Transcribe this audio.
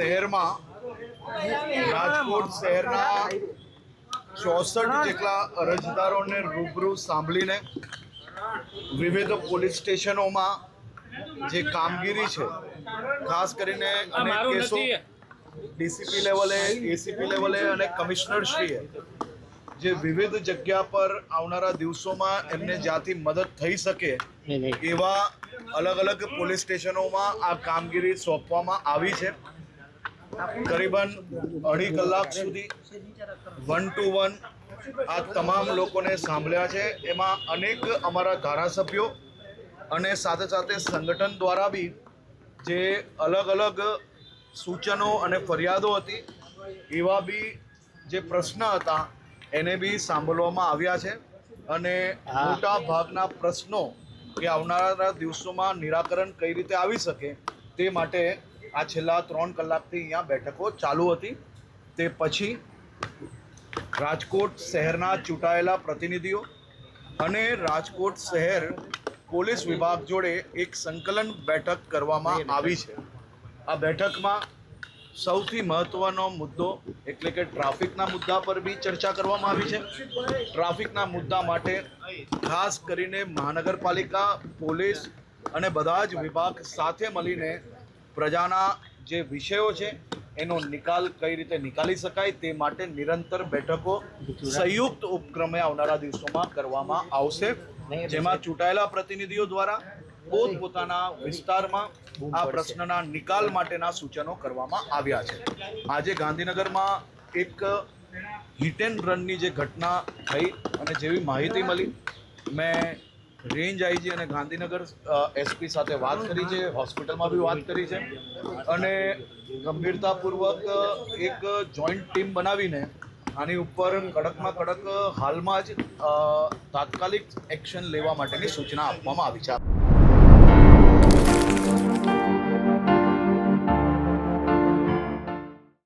શહેરમાં રાજકોટ શહેરના ચોસઠ જેટલા અરજદારોને રૂબરૂ સાંભળીને વિવિધ પોલીસ સ્ટેશનોમાં જે કામગીરી છે ખાસ કરીને અનેક કેસો ડીસીપી લેવલે એસીપી લેવલે અને કમિશનરશ્રીએ જે વિવિધ જગ્યા પર આવનારા દિવસોમાં એમને જ્યાંથી મદદ થઈ શકે એવા અલગ અલગ પોલીસ સ્ટેશનોમાં આ કામગીરી સોંપવામાં આવી છે. કરીબન અઢી કલાક સુધી વન ટુ વન આ તમામ લોકોને સાંભળ્યા છે. એમાં અનેક અમારા ધારાસભ્યો અને સાથે સાથે સંગઠન દ્વારા બી જે અલગ અલગ સૂચનો અને ફરિયાદો હતી એવા બી જે પ્રશ્ન હતા એને બી સાંભળવામાં આવ્યા છે. અને મોટા ભાગના પ્રશ્નો કે આવનારા દિવસોમાં નિરાકરણ કઈ રીતે આવી શકે તે માટે આ છેલ્લા ત્રણ કલાકથી અહીંયા બેઠકો ચાલુ હતી. તે પછી રાજકોટ શહેરના ચૂંટાયેલા પ્રતિનિધિઓ અને રાજકોટ શહેર પોલીસ વિભાગ જોડે એક સંકલન બેઠક કરવામાં આવી છે. આ બેઠકમાં સૌથી મહત્વનો મુદ્દો એટલે કે ટ્રાફિકના મુદ્દા પર બી ચર્ચા કરવામાં આવી છે. ટ્રાફિકના મુદ્દા માટે ખાસ કરીને મહાનગરપાલિકા પોલીસ અને બધા જ વિભાગ સાથે મળીને પ્રજાના જે વિષયો છે એનો નિકાલ કઈ રીતે નિકાલી શકાય તે માટે નિરંતર બેઠકો સંયુક્ત ઉપક્રમે આવનારા દિવસોમાં કરવામાં આવશે. જેમાં ચૂંટાયેલા પ્રતિનિધિઓ દ્વારા પોતપોતાના વિસ્તારમાં આ પ્રશ્નના નિકાલ માટેના સૂચનો કરવામાં આવ્યા છે. આજે ગાંધીનગરમાં એક હિટ એન્ડ રનની જે ઘટના થઈ અને જેવી માહિતી મળી મેં રેન્જ આઈજી અને ગાંધીનગર એસપી સાથે વાત કરી છે, હોસ્પિટલમાં બી વાત કરી છે અને ગંભીરતાપૂર્વક એક જોઈન્ટ ટીમ બનાવીને આની ઉપર કડકમાં કડક હાલમાં જ તાત્કાલિક એક્શન લેવા માટેની સૂચના આપવામાં આવી છે.